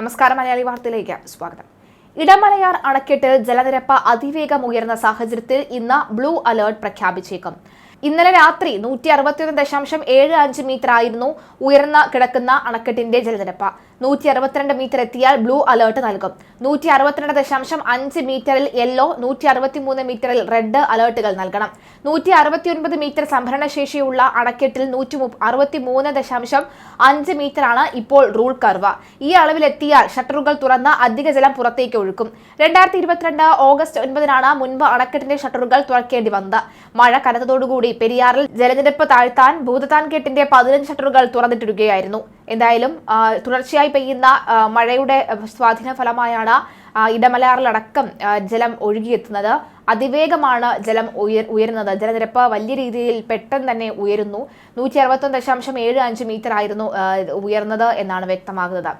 നമസ്കാരം മലയാളി വാർത്തയിലേക്ക് സ്വാഗതം. ഇടമലയാർ അണക്കെട്ട് ജലനിരപ്പ് അതിവേഗം ഉയർന്ന സാഹചര്യത്തിൽ ഇന്ന് ബ്ലൂ അലേർട്ട് പ്രഖ്യാപിച്ചേക്കും. ഇന്നലെ രാത്രി നൂറ്റി അറുപത്തിയൊന്ന് ദശാംശം ഏഴ് അഞ്ച് മീറ്റർ ആയിരുന്നു ഉയർന്ന കിടക്കുന്ന അണക്കെട്ടിന്റെ ജലനിരപ്പ്. നൂറ്റി അറുപത്തിരണ്ട് മീറ്റർ എത്തിയാൽ ബ്ലൂ അലേർട്ട് നൽകും. നൂറ്റി അറുപത്തിരണ്ട് ദശാംശം അഞ്ച് മീറ്ററിൽ യെല്ലോ നൂറ്റി അറുപത്തിമൂന്ന് മീറ്ററിൽ റെഡ് അലേർട്ടുകൾ നൽകണം. നൂറ്റി അറുപത്തിയൊൻപത് മീറ്റർ സംഭരണശേഷിയുള്ള അണക്കെട്ടിൽ നൂറ്റി അറുപത്തി മൂന്ന് ദശാംശം അഞ്ച് മീറ്ററാണ് ഇപ്പോൾ റൂൾ കർവ് ഈ അളവിലെത്തിയാൽ ഷട്ടറുകൾ തുറന്ന് അധിക ജലം പുറത്തേക്ക് ഒഴുക്കും. രണ്ടായിരത്തി ഇരുപത്തിരണ്ട് ഓഗസ്റ്റ് ഒൻപതിനാണ് മുൻപ് അണക്കെട്ടിന്റെ ഷട്ടറുകൾ തുറക്കേണ്ടി വന്നത്. മഴ കനത്തതോടുകൂടി പെരിയാറിൽ ജലനിരപ്പ് താഴ്ത്താൻ ഭൂതത്താൻ കെട്ടിന്റെ പതിനഞ്ച് ഷട്ടറുകൾ തുറന്നിട്ടിരിക്കുകയായിരുന്നു എന്തായാലും തുടർച്ചയായി പെയ്യുന്ന മഴയുടെ സ്വാധീന ഫലമായാണ് ഇടമലയാറിലടക്കം ജലം ഒഴുകിയെത്തുന്നത്. അതിവേഗമാണ് ജലം ഉയരുന്നത്. ജലനിരപ്പ് വലിയ രീതിയിൽ പെട്ടെന്ന് തന്നെ ഉയരുന്നു. നൂറ്റി അറുപത്തൊന്ന് ദശാംശം ഏഴ് അഞ്ച് മീറ്റർ ആയിരുന്നു ഉയർന്നത് എന്നാണ് വ്യക്തമാകുന്നത്.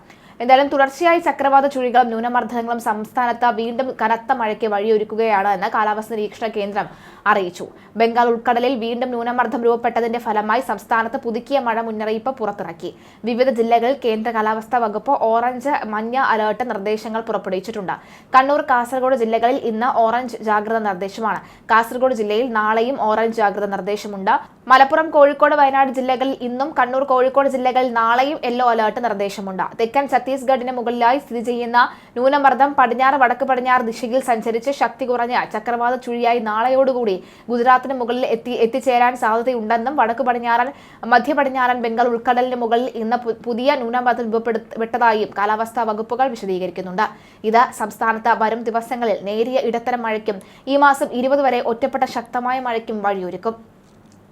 എന്തായാലും തുടർച്ചയായി ചക്രവാത ചുഴികളും ന്യൂനമർദ്ദങ്ങളും സംസ്ഥാനത്ത് വീണ്ടും കനത്ത മഴയ്ക്ക് വഴിയൊരുക്കുകയാണ് എന്ന് കാലാവസ്ഥ നിരീക്ഷണ കേന്ദ്രം അറിയിച്ചു. ബംഗാൾ ഉൾക്കടലിൽ വീണ്ടും ന്യൂനമർദ്ദം രൂപപ്പെട്ടതിന്റെ ഫലമായി സംസ്ഥാനത്ത് പുതുക്കിയ മഴ മുന്നറിയിപ്പ് പുറത്തിറക്കി. വിവിധ ജില്ലകളിൽ കേന്ദ്ര കാലാവസ്ഥാ വകുപ്പ് ഓറഞ്ച് മഞ്ഞ അലേർട്ട് നിർദ്ദേശങ്ങൾ പുറപ്പെടുവിച്ചിട്ടുണ്ട്. കണ്ണൂർ കാസർഗോഡ് ജില്ലകളിൽ ഇന്ന് ഓറഞ്ച് ജാഗ്രത നിർദ്ദേശമാണ്. കാസർഗോഡ് ജില്ലയിൽ നാളെയും ഓറഞ്ച് ജാഗ്രത നിർദ്ദേശമുണ്ട്. മലപ്പുറം കോഴിക്കോട് വയനാട് ജില്ലകളിൽ ഇന്നും കണ്ണൂർ കോഴിക്കോട് ജില്ലകളിൽ നാളെയും യെല്ലോ അലേർട്ട് നിർദ്ദേശമുണ്ട്. തെക്കൻ ഛത്തീസ്ഗഡിന് മുകളിലായി സ്ഥിതി ചെയ്യുന്ന ന്യൂനമർദ്ദം പടിഞ്ഞാറ് വടക്ക് പടിഞ്ഞാറ് ദിശയിൽ സഞ്ചരിച്ച് ശക്തി കുറഞ്ഞ ചക്രവാത ചുഴിയായി നാളെയോടുകൂടി ഗുജറാത്തിന് മുകളിൽ എത്തി എത്തിച്ചേരാൻ സാധ്യതയുണ്ടെന്നും വടക്ക് പടിഞ്ഞാറൻ മധ്യ പടിഞ്ഞാറൻ ബംഗാൾ ഉൾക്കടലിന് മുകളിൽ ഇന്ന് പുതിയ ന്യൂനമർദ്ദം രൂപപ്പെടുത്തപ്പെട്ടതായും കാലാവസ്ഥാ വകുപ്പുകൾ വിശദീകരിക്കുന്നുണ്ട്. ഇത് സംസ്ഥാനത്ത് വരും ദിവസങ്ങളിൽ നേരിയ ഇടത്തരം മഴയ്ക്കും ഈ മാസം ഇരുപത് വരെ ഒറ്റപ്പെട്ട ശക്തമായ മഴയ്ക്കും വഴിയൊരുക്കും.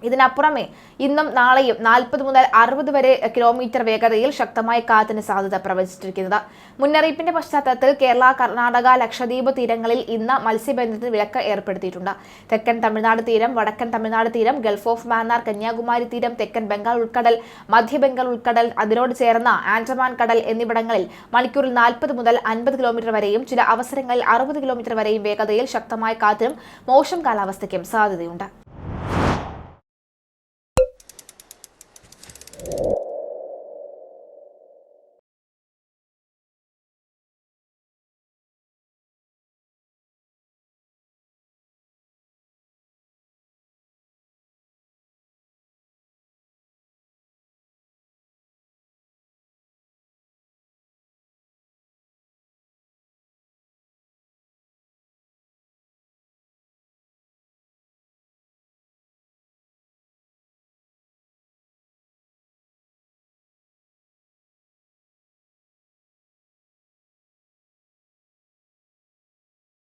ഇതിനപ്പുറമേ ഇന്നും നാളെയും നാൽപ്പത് മുതൽ അറുപത് വരെ കിലോമീറ്റർ വേഗതയിൽ ശക്തമായ കാറ്റിന് സാധ്യത പ്രവചിച്ചിരിക്കുന്നത്. മുന്നറിയിപ്പിന്റെ പശ്ചാത്തലത്തിൽ കേരള കർണാടക ലക്ഷദ്വീപ് തീരങ്ങളിൽ ഇന്ന് മത്സ്യബന്ധനത്തിന് വിലക്ക് ഏർപ്പെടുത്തിയിട്ടുണ്ട്. തെക്കൻ തമിഴ്നാട് തീരം വടക്കൻ തമിഴ്നാട് തീരം ഗൾഫ് ഓഫ് മാന്നാർ കന്യാകുമാരി തീരം തെക്കൻ ബംഗാൾ ഉൾക്കടൽ മധ്യ ബംഗാൾ ഉൾക്കടൽ അതിനോട് ചേർന്ന ആൻഡമാൻ കടൽ എന്നിവിടങ്ങളിൽ മണിക്കൂറിൽ നാൽപ്പത് മുതൽ അൻപത് കിലോമീറ്റർ വരെയും ചില അവസരങ്ങളിൽ അറുപത് കിലോമീറ്റർ വരെയും വേഗതയിൽ ശക്തമായ കാറ്റിനും മോശം കാലാവസ്ഥയ്ക്കും സാധ്യതയുണ്ട്.